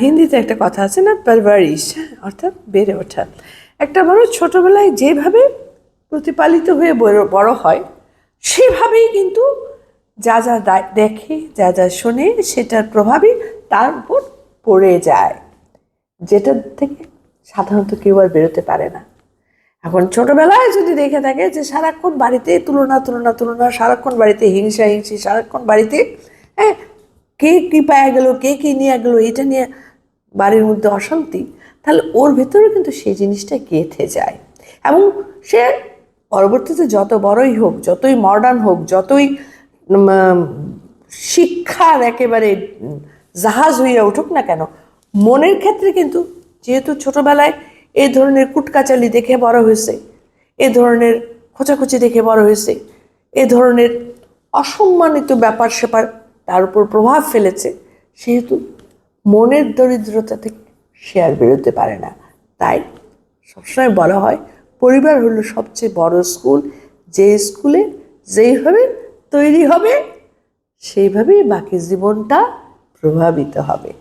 হিন্দিতে একটা কথা আছে না, পারভারিশ, অর্থাৎ বেড়ে ওঠা। একটা মানুষ ছোটবেলায় যেভাবে প্রতিপালিত হয়ে বড় হয়, সেভাবেই কিন্তু যা যা দেখে, যা যা শোনে, সেটার প্রভাবই তার উপর পড়ে যায়, যেটা থেকে সাধারণত কেউ আর বেরোতে পারে না। এখন ছোটবেলায় যদি দেখে থাকে যে সারাক্ষণ বাড়িতে তুলনা তুলনা তুলনা, সারাক্ষণ বাড়িতে হিংসা, হিংসি, সারাক্ষণ বাড়িতে হ্যাঁ কে কী পাওয়া গেল, কে কী নিয়ে গেলো, এটা নিয়ে বাড়ির মধ্যে অশান্তি, তাহলে ওর ভেতরেও কিন্তু সেই জিনিসটা গেঁথে যায়। এবং সে পরবর্তীতে যত বড়ই হোক, যতই মডার্ন হোক, যতই শিক্ষার একেবারে জাহাজ হইয়া উঠুক না কেন, মনের ক্ষেত্রে কিন্তু যেহেতু ছোটবেলায় এই ধরনের কুটকাচালি দেখে বড় হয়েছে, এ ধরনের খোঁচাখুচি দেখে বড় হয়েছে, এ ধরনের অসম্মানিত ব্যাপার স্যাপার তার উপর প্রভাব ফেলেছে, সেহেতু মনের দরিদ্রতা থেকে সে আর বেরোতে পারে না। তাই সবসময় বলা হয়, পরিবার হলো সবচেয়ে বড় স্কুল। যে স্কুলে যেইভাবে তৈরি হবে, সেইভাবেই বাকি জীবনটা প্রভাবিত হবে।